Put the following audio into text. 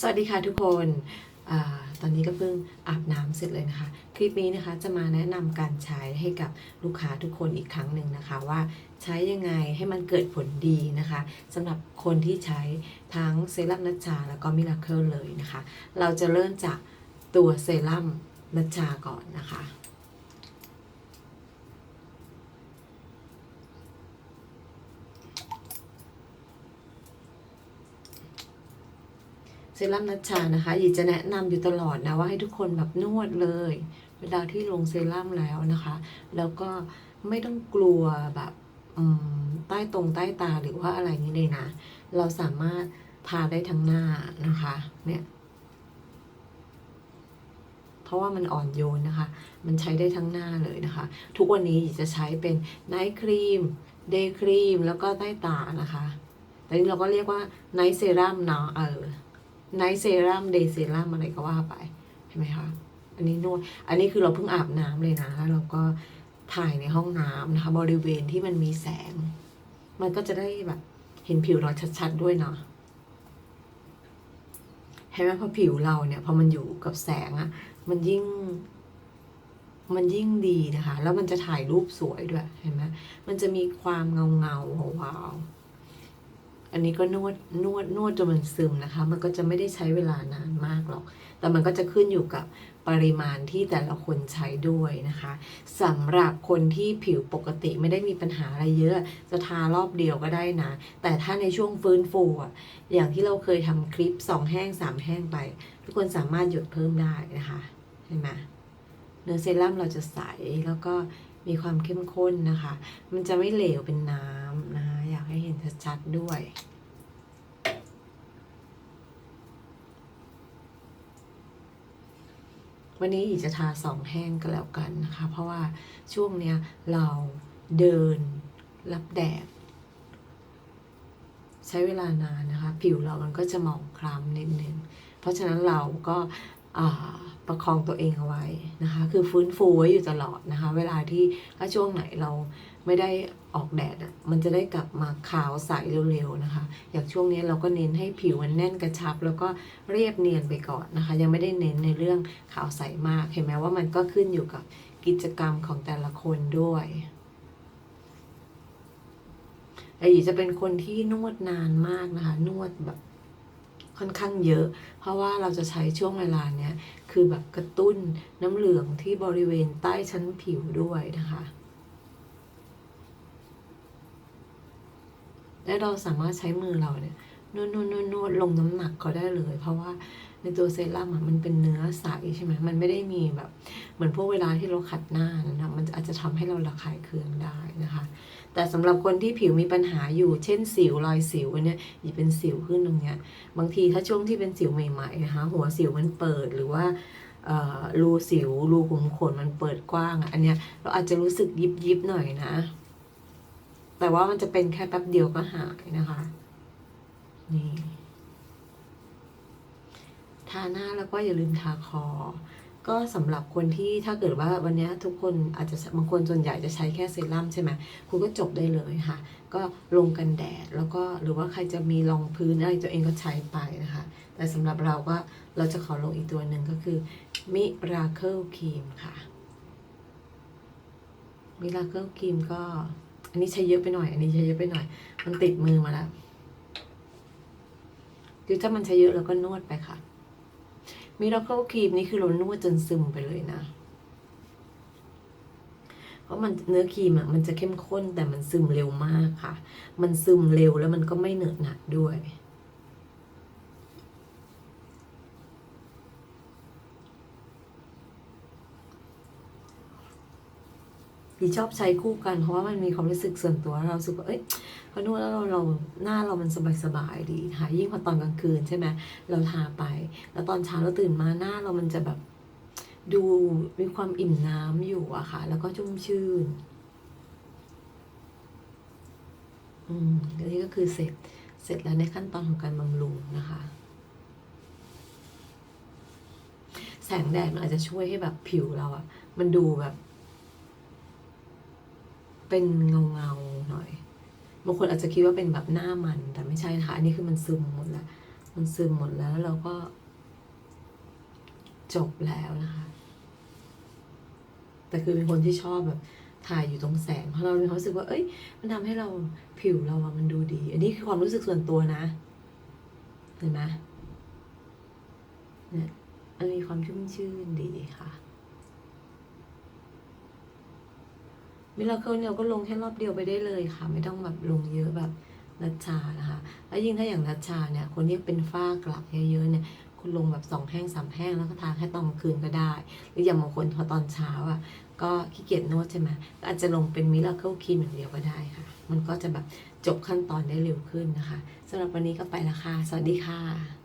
สวัสดีค่ะทุกคนอตอนนี้ก็เพิ่งอาบน้ำเสร็จเลยนะคะ คลิปนี้นะคะจะมาแนะนำการใช้ให้กับลูกค้าทุกคนอีกครั้งหนึ่งนะคะว่าใช้ยังไงให้มันเกิดผลดีนะคะสำหรับคนที่ใช้ทั้งเซรั่มนัชชาแล้วก็มิราเคิลเลยนะคะ เราจะเริ่มจากตัวเซรั่มนัชชาก่อนนะคะ เซรั่มนัชชานะคะหยีจะแนะนำอยู่ตลอดนะว่าให้ทุกคนแบบนวดเลย เวลาที่ลงเซรั่มแล้วนะคะ แล้วก็ไม่ต้องกลัวแบบใต้ตรงใต้ตาหรือว่าอะไรนี้เลยนะ เราสามารถทาได้ทั้งหน้านะคะเนี่ยเพราะว่ามันอ่อนโยนนะคะ มันใช้ได้ทั้งหน้าเลยนะคะ ทุกวันนี้หยีจะใช้เป็นไนท์ครีม เดย์ครีม แล้วก็ใต้ตานะคะ แต่นี้เราก็เรียกว่าไนท์เซรั่มเนาะเออ ไนท์เซรั่มเดย์เซรั่มอะไรก็ว่าไปเห็นไหมคะอันนี้นวดอันนี้คือเราเพิ่งอาบน้ำเลยนะแล้วเราก็ถ่ายในห้องน้ำนะคะ บริเวณที่มันมีแสง มันก็จะได้แบบเห็นผิวเราชัดๆด้วยเนาะเห็นไหมพอผิวเราเนี่ยพอมันอยู่กับแสงอะมันยิ่ง มันยิ่งดีนะคะ แล้วมันจะถ่ายรูปสวยด้วยเห็นไหมมันจะมีความเงาเงาๆวาว อันนี้ก็นวดนวดนวดจนมันซึมนะคะ มันก็จะไม่ได้ใช้เวลานานมากหรอก แต่มันก็จะขึ้นอยู่กับปริมาณที่แต่ละคนใช้ด้วยนะคะสำหรับคนที่ผิวปกติไม่ได้มีปัญหาอะไรเยอะ จะทารอบเดียวก็ได้นะ แต่ถ้าในช่วงฟื้นฟูอะอย่างที่เราเคยทำคลิป 2 แห้ง 3 แห้งไป ทุกคนสามารถหยุดเพิ่มได้นะคะเห็นไหมเนื้อเซรั่มเราจะใสแล้วก็มีความเข้มข้นนะคะ มันจะไม่เหลวเป็นน้ำ ชัดๆด้วย วันนี้อีจะทาสองแห้งก็แล้วกันนะคะ เพราะว่าช่วงเนี้ยเราเดินรับแดด ใช้เวลานานนะคะ ผิวเรามันก็จะหมองคล้ำนิดนึง เพราะฉะนั้นเราก็อ่า ประคองตัวเองเอาไว้นะคะ คือฟื้นฟูไว้อยู่ตลอดนะคะ เวลาที่ถ้าช่วงไหนเราไม่ได้ออกแดดอะมันจะได้กลับมาขาวใสเร็วๆนะคะ อย่างช่วงนี้เราก็เน้นให้ผิวมันแน่นกระชับ แล้วก็เรียบเนียนไปก่อนนะคะ ยังไม่ได้เน้นในเรื่องขาวใสมาก เห็นไหมว่ามันก็ขึ้นอยู่กับกิจกรรมของแต่ละคนด้วยไอหยีจะเป็นคนที่นวดนานมากนะคะ นวดแบบค่อนข้างเยอะ เพราะว่าเราจะใช้ช่วงเวลาเนี้ย คือแบบกระตุ้นน้ำเหลืองที่บริเวณใต้ชั้นผิวด้วยนะคะ และเราสามารถใช้มือเราเนี่ยนวดนวดนวดนวดลงน้ำหนักก็ได้เลย เพราะว่า ในตัวเซรั่มอะมันเป็นเนื้อใสใช่ไหมมันไม่ได้มีแบบเหมือนพวกเวลาที่เราขัดหน้านะนะมันอาจจะทำให้เราระคายเคืองได้นะคะ แต่สำหรับคนที่ผิวมีปัญหาอยู่ เช่นสิวรอยสิวอันเนี้ยหยิบเป็นสิวขึ้นตรงเนี้ย บางทีถ้าช่วงที่เป็นสิวใหม่ๆนะคะหัวสิวมันเปิดหรือว่ารูสิวรูขุมขนมันเปิดกว้างอะอันเนี้ยเราอาจจะรู้สึกยิบยิบๆหน่อยนะ แต่ว่ามันจะเป็นแค่แป๊บเดียวก็หายนะคะ นี่าหน้าแล้วก็อย่าลืมทาคอ ก็สำหรับคนที่ถ้าเกิดว่าวันนี้ทุกคนอาจจะบางคนส่วนใหญ่จะใช้แค่เซรั่มใช่ไหมคุณก็จบได้เลยค่ะ ก็ลงกันแดดแล้วก็หรือว่าใครจะมีรองพื้นอะไรตัวเองก็ใช้ไปนะคะ แต่สำหรับเราก็เราจะขอลงอีกตัวหนึ่งก็คือมิราเคิลครีมค่ะมิราเคิลครีมก็ อันนี้ใช้เยอะไปหน่อย อันนี้ใช้เยอะไปหน่อย มันติดมือมาแล้วคือถ้ามันใช้เยอะเราก็นวดไปค่ะ มิราเคิลครีมนี่คือเรานวดจนซึมไปเลยนะ เพราะมันเนื้อครีมอะมันจะเข้มข้นแต่มันซึมเร็วมากค่ะ มันซึมเร็วแล้วมันก็ไม่เหนอะหนักด้วย ดีชอบใช้คู่กัน เพราะว่ามันมีความรู้สึกส่วนตัวเราสึกว่าเอ้ยพอนวดแล้วเราเราหน้าเรามันสบายสบายดีค่ะยิ่งพอตอนกลางคืนใช่ไหมเราทาไป แล้วตอนเช้าเราตื่นมาหน้าเรามันจะแบบดูมีความอิ่มน้ำอยู่อะค่ะ แล้วก็ชุ่มชื่น อืมอันนี้ก็คือเสร็จเสร็จแล้วในขั้นตอนของการบำรุงนะคะ แสงแดดมันอาจจะช่วยให้แบบผิวเราอะมันดูแบบ เป็นเงาเงาๆหน่อย บางคนอาจจะคิดว่าเป็นแบบหน้ามัน แต่ไม่ใช่นะคะ อันนี้คือมันซึมหมดแล้ว มันซึมหมดแล้วแล้วเราก็ จบแล้วนะคะ แต่คือเป็นคนที่ชอบแบบถ่ายอยู่ตรงแสง เพราะเรามีความรู้สึกว่า เอ้ย มันทำให้เราผิวเราอะมันดูดี อันนี้คือความรู้สึกส่วนตัวนะ เห็นไหมเนี่ยมันมีความชุ่มชื่นดีค่ะ มิลาเคิลเราก็ลงแค่รอบเดียวไปได้เลยค่ะ ไม่ต้องแบบลงเยอะแบบนัชชานะคะ แล้วยิ่งถ้าอย่างนัชชาเนี่ยคนที่เป็นฝ้ากระเยอะๆเนี่ยคุณลงแบบสองแห้งสามแห้งแล้วก็ทาแค่ตอนคืนก็ได้ หรืออย่างบางคนพอตอนเช้าอะก็ขี้เกียจนวดใช่ไหมก็อาจจะลงเป็นมิลาเคิลครีมอย่างเดียวก็ได้ค่ะ มันก็จะแบบจบขั้นตอนได้เร็วขึ้นนะคะสำหรับวันนี้ก็ไปละค่ะ สวัสดีค่ะ